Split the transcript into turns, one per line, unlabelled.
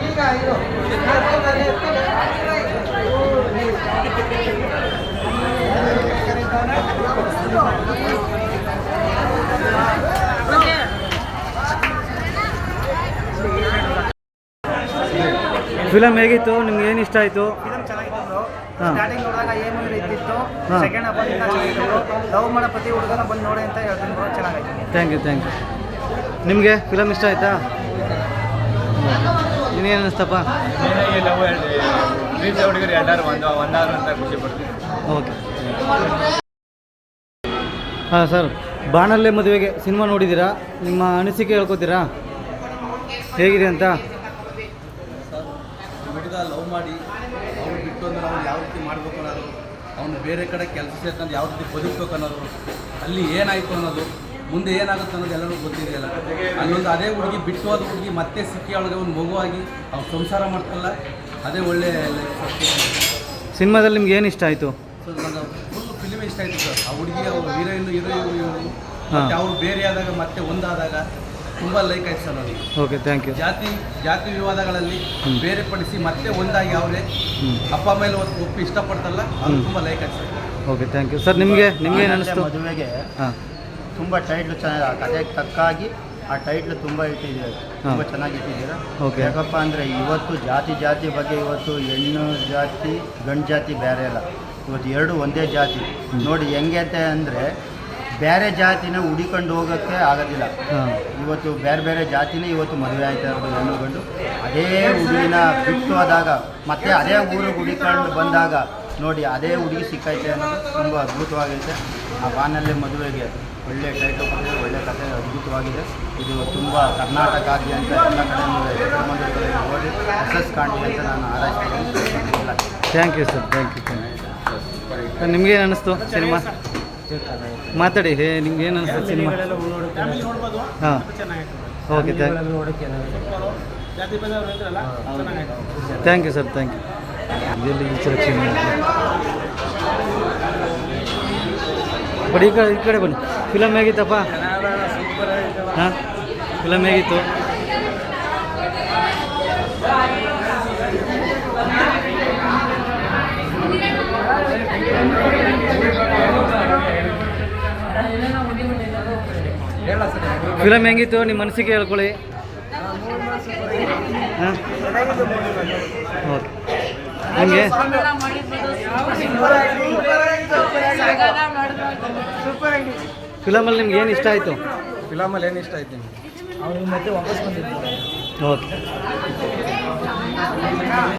ಈಗ ಇದು ಫಿಲಮ್ ಹೇಗಿತ್ತು? ನಿಮ್ಗೆ ಏನು ಇಷ್ಟ ಆಯಿತು?
ಫಿಲಮ್ ಚೆನ್ನಾಗಿತ್ತು ಬ್ರೋ ಸ್ಟಾರ್ಟಿಂಗ್ ನೋಡಿದಾಗ ಏನು ಮೂವಿ ಇದ್ದಿತ್ತು?
ಹಾ.
ಸೆಕೆಂಡ್ ಹಾಫ್ ಇಂದ ಚೆನ್ನಾಗಿತ್ತು ಬ್ರೋ ಲವ್ ಮಾಡೋ ಪ್ರತಿ ಹುಡುಗನ ಬಂದು ನೋಡಿ ಅಂತ ಹೇಳ್ತೀನಿ ಬ್ರೋ ಚೆನ್ನಾಗೈತೆ
ಥ್ಯಾಂಕ್ ಯು ಥ್ಯಾಂಕ್ ಯು ನಿಮಗೆ ಫಿಲಮ್ ಇಷ್ಟ ಆಯ್ತಾ? ಇನ್ನೇನು ಅನಿಸ್ತಪ್ಪ?
ಏನಾಗಿ ಲವ್ ಪ್ರೀತಿ ಹುಡುಗರು ಎಲ್ಲರೂ ಒಂದು ಒಂದಾದ್ರು ಅಂತ ಖುಷಿ ಪಡ್ತೀವಿ
ಓಕೆ ಹಾಂ ಸರ್ ಬಾಣಲ್ಲೇ ಮದುವೆಗೆ ಸಿನಿಮಾ ನೋಡಿದ್ದೀರಾ? ನಿಮ್ಮ ಅನಿಸಿಕೆ ಹೇಳ್ಕೊತೀರಾ? ಹೇಗಿದೆ ಅಂತ?
ಹುಡುಗ ಲವ್ ಮಾಡಿ ಅವ್ರು ಬಿಟ್ಟು ಅಂದ್ರೆ ಅವ್ನು ಯಾವ ರೀತಿ ಮಾಡ್ಬೇಕು ಅನ್ನೋದು ಅವ್ನು ಬೇರೆ ಕಡೆ ಕೆಲಸ ಸೇರ್ಕೊಂಡು ಯಾವ ರೀತಿ ಬದುಕಬೇಕು ಅನ್ನೋದು ಅಲ್ಲಿ ಏನಾಯಿತು ಅನ್ನೋದು ಮುಂದೆ ಏನಾಗುತ್ತೆ ಅನ್ನೋದು ಎಲ್ಲರೂ ಗೊತ್ತಿದೆಯಲ್ಲ. ಅಲ್ಲೊಂದು ಅದೇ ಹುಡುಗಿ ಬಿಟ್ಟು ಹೋದ ಹುಡುಗಿ ಮತ್ತೆ ಸಿಕ್ಕಿ ಅವಳಿಗೆ ಒಂದು ಮಗುವಾಗಿ ಅವ್ನು ಸಂಸಾರ ಮಾಡ್ತಲ್ಲ ಅದೇ ಒಳ್ಳೆ
ಸಿನಿಮಾದಲ್ಲಿ ನಿಮ್ಗೆ ಏನು ಇಷ್ಟ ಆಯಿತು?
ಸೊ ನನಗೆ ಫುಲ್ ಫಿಲಿಮ್ ಇಷ್ಟ ಆಯಿತು ಸರ್. ಆ ಹುಡುಗಿ ಅವ್ರು ಹೀರೋಯಿನ್ ಹೀರೋಯಿನ್ ಅವರು ಬೇರೆ ಆದಾಗ ಮತ್ತೆ ಒಂದಾದಾಗ ತುಂಬ ಲೈಕ್ ಆಯ್ತು ಸರ್ ನನಗೆ
ಓಕೆ ಥ್ಯಾಂಕ್ ಯು
ಜಾತಿ ಜಾತಿ ವಿವಾದಗಳಲ್ಲಿ
ಬೇರೆ
ಬೇರೆಪಡಿಸಿ ಮತ್ತೆ ಒಂದಾಗಿ ಅವರೇ ಅಪ್ಪ ಮೇಲೆ ಒಪ್ಪಿ ಇಷ್ಟಪಡ್ತಲ್ಲ ಅದು ತುಂಬಾ ಲೈಕ್ ಆಯ್ತು
ಓಕೆ ಥ್ಯಾಂಕ್ ಯು ಸರ್ ನಿಮಗೆ ನಿಮಗೆ ಏನು ಅನಿಸ್ತು?
ಮದುವೆಗೆ
ಹಾಂ.
ತುಂಬ ಟೈಟ್ಲು ಚೆನ್ನಾಗಿ ಆ ಕಥೆಗೆ ತಕ್ಕಾಗಿ ಆ ಟೈಟ್ಲು ತುಂಬ ಇಟ್ಟಿದ್ದೀರಾ. ತುಂಬ. ಚೆನ್ನಾಗಿ ಇಟ್ಟಿದ್ದೀರಾ.
ಓಕೆ
ಯಾಕಪ್ಪ ಅಂದರೆ ಇವತ್ತು ಜಾತಿ ಜಾತಿ ಬಗ್ಗೆ ಇವತ್ತು ಹೆಣ್ಣು ಜಾತಿ ಗಂಡು ಜಾತಿ ಬೇರೆ ಅಲ್ಲ. ಇವತ್ತು ಎರಡು ಒಂದೇ ಜಾತಿ. ನೋಡಿ ಹೆಂಗೆ ಅಂತ ಅಂದರೆ ಬೇರೆ ಜಾತಿನ ಹುಡಿಕೊಂಡು ಹೋಗೋಕ್ಕೆ ಆಗೋದಿಲ್ಲ. ಇವತ್ತು ಬೇರೆ ಬೇರೆ ಜಾತಿನೇ ಇವತ್ತು ಮದುವೆ ಆಯ್ತಾ ಇರೋದು ಹೆಣ್ಣು ಗಂಡು. ಅದೇ ಹುಡುಗಿನ ಬಿಟ್ಟು ಆದಾಗ ಮತ್ತೆ ಅದೇ ಊರಿಗೆ ಹುಡಿಕೊಂಡು ಬಂದಾಗ ನೋಡಿ ಅದೇ ಹುಡುಗಿ ಸಿಕ್ಕೈತೆ ಅನ್ನೋದು ತುಂಬ ಅದ್ಭುತವಾಗೈತೆ ಆ ಬಾನಲ್ಲೇ ಮದುವೆಗೆ ಒಳ್ಳೆ ಟೈಟಲ್ ಕೊಟ್ಟಿದೆ ಒಳ್ಳೆ ಕಥೆ ಅದ್ಭುತವಾಗಿದೆ. ಇದು ತುಂಬ ಕರ್ನಾಟಕಾದ್ಯಂತ ಎಲ್ಲ ಕಡೆ ಓದಿ ಕಾಣಲಿ ಅಂತ ನಾನು ಹಾರೈಸ್ತೀನಿ
thank you sir thank you sir ನಿಮಗೇನು ಅನ್ನಿಸ್ತು ಸಿನಿಮಾ? ಮಾತಾಡಿ ಹೇ ನಿಮ್ಗೆ ಏನು ಅನ್ಸುತ್ತೆ ಸಿನಿಮಾ? ಹಾಂ. Okay thank thank you sir thank you selection ಬಡಿ ಈ ಕಡೆ ಈ ಕಡೆ ಬನ್ನಿ. ಫಿಲಮ್ ಹೇಗಿತ್ತಪ್ಪ? ಹಾಂ? ಫಿಲಮ್ ಹೇಗಿತ್ತು? ಫಿಲಮ್ ಹೆಂಗಿತ್ತು? ನಿಮ್ಮ ಮನಸ್ಸಿಗೆ ಹೇಳ್ಕೊಳ್ಳಿ. ಹಾಂ? ಓಕೆ. ನಿಮಗೆ? ಫಿಲಮಲ್ಲಿ ನಿಮ್ಗೆ ಏನು ಇಷ್ಟ ಆಯಿತು?
ಫಿಲಮಲ್ಲಿ ಏನು ಇಷ್ಟ ಆಯ್ತು ನಿಮ್ಗೆ?
ಓಕೆ.